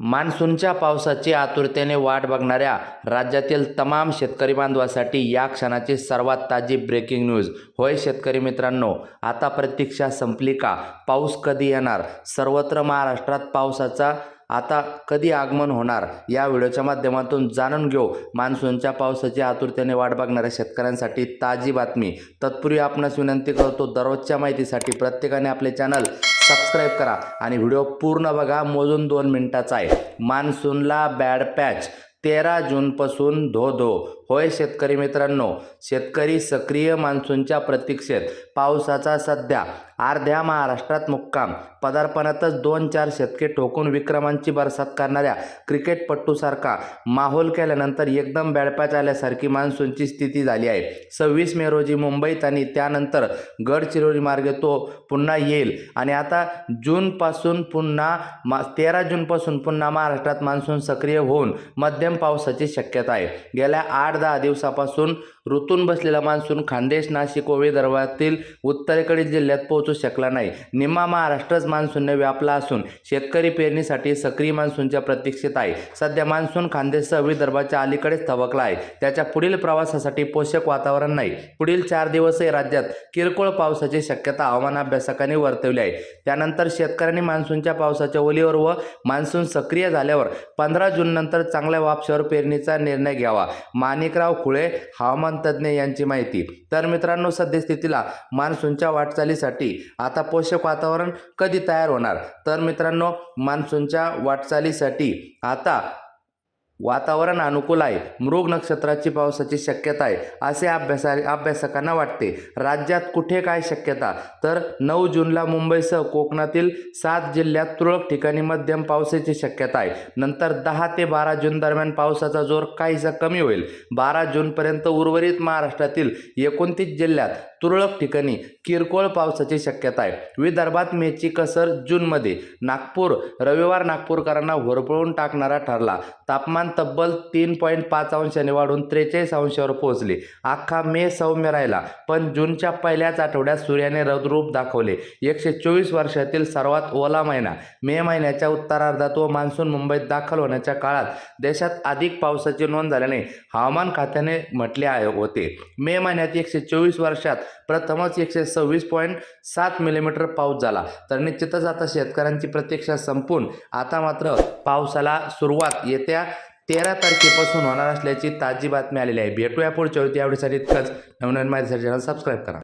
मान्सूनच्या पावसाची आतुरतेने वाट बघणाऱ्या राज्यातील तमाम शेतकरी बांधवासाठी या क्षणाची सर्वात ताजी ब्रेकिंग न्यूज होय शेतकरी मित्रांनो आता प्रतीक्षा संपली का? पाऊस कधी येणार? सर्वत्र महाराष्ट्रात पावसाचा आता कधी आगमन होणार? या व्हिडिओच्या माध्यमातून जाणून घेऊ मान्सूनच्या पावसाची आतुरतेने वाट बघणाऱ्या शेतकऱ्यांसाठी ताजी बातमी. तत्पूर्वी आपणास विनंती करतो दररोजच्या माहितीसाठी प्रत्येकाने आपले चॅनल सबस्क्राईब करा आणि व्हिडिओ पूर्ण बघा. मोजून दोन मिनटाचा आहे. मान्सूनला बॅड पॅच तेरा जूनपासून धो धो होय शेतकरी मित्रांनो शेतकरी सक्रिय मान्सूनच्या प्रतीक्षेत पावसाचा सध्या अर्ध्या महाराष्ट्रात मुक्काम. पदार्पणातच दोन चार शतके ठोकून विक्रमांची बरसात करणाऱ्या क्रिकेटपट्टूसारखा माहोल केल्यानंतर एकदम बॅडपॅच आल्यासारखी मान्सूनची स्थिती झाली आहे. सव्वीस मे रोजी मुंबईत आणि त्यानंतर गडचिरोली मार्गे तो पुन्हा येईल. आणि आता जूनपासून पुन्हा मा तेरा जूनपासून पुन्हा महाराष्ट्रात मान्सून सक्रिय होऊन मध्यम पावसाची शक्यता आहे. गेल्या आठ दहा दिवसापासून ऋतून बसलेला मान्सून खानदेश नाशिक व विदर्भातील उत्तरेकडील जिल्ह्यात पोहोचू शकला नाही. निम्मा महाराष्ट्रच मान्सूनने व्यापला असून शेतकरी पेरणीसाठी सक्रिय मान्सूनच्या प्रतीक्षेत आहे. सध्या मान्सून खानदेशसह विदर्भाच्या अलीकडेच थबकला आहे. त्याच्या पुढील प्रवासासाठी पोषक वातावरण नाही. पुढील चार दिवसही राज्यात किरकोळ पावसाची शक्यता हवामान अभ्यासकांनी वर्तवली आहे. त्यानंतर शेतकऱ्यांनी मान्सूनच्या पावसाच्या ओलीवर व मान्सून सक्रिय झाल्यावर पंधरा जूननंतर चांगल्या वापशावर पेरणीचा निर्णय घ्यावा. माणिकराव खुळे हवामान तज्ज्ञ यांची माहिती. तर मित्रांनो सद्यस्थितीला मान्सूनच्या वाटचालीसाठी आता पोषक वातावरण कधी तयार होणार? तर मित्रांनो मान्सूनच्या वाटचालीसाठी आता वातावरण अनुकूल आहे. मृग नक्षत्राची पावसाची शक्यता आहे असे अभ्यासा अभ्यासकांना वाटते. राज्यात कुठे काय शक्यता? तर नऊ जूनला मुंबईसह कोकणातील सात जिल्ह्यात तुरळक ठिकाणी मध्यम पावसाची शक्यता आहे. नंतर दहा ते बारा जून दरम्यान पावसाचा जोर काहीसा कमी होईल. बारा जूनपर्यंत उर्वरित महाराष्ट्रातील एकोणतीस जिल्ह्यात तुरळक ठिकाणी किरकोळ पावसाची शक्यता आहे. विदर्भात मेची कसर जूनमध्ये. नागपूर रविवार नागपूरकरांना होरपळून टाकणारा ठरला. तापमान तापमान तब्बल तीन पॉईंट पाच अंशाने वाढून त्रेचाळीस अंशावर पोहोचले. अख्खा मे सौम्य राहिला पण जूनच्या पहिल्याच आठवड्यात सूर्याने रौद्रूप दाखवले. एकशे चोवीस वर्षातील सर्वात ओला महिना. मे महिन्याच्या उत्तरार्धात व मान्सून मुंबईत दाखल होण्याच्या काळात देशात अधिक पावसाची नोंद झाल्याने हवामान खात्याने म्हटले आहे होते. मे महिन्यात एकशे चोवीस वर्षात प्रथमच एकशे सव्वीस पॉईंट सात मिलीमीटर पाऊस झाला. तर निश्चितच आता शेतकऱ्यांची प्रतीक्षा संपून. आता मात्र पावसाला सुरुवात येत्या तेरा तारखेपासून होणार असल्याची ताजी बातमी आलेली आहे. भेटूया पुढच्या वेळी. त्यावेळेसाठी इतकंच. नवनवीन माहितीसाठी चॅनल सबस्क्राईब करा.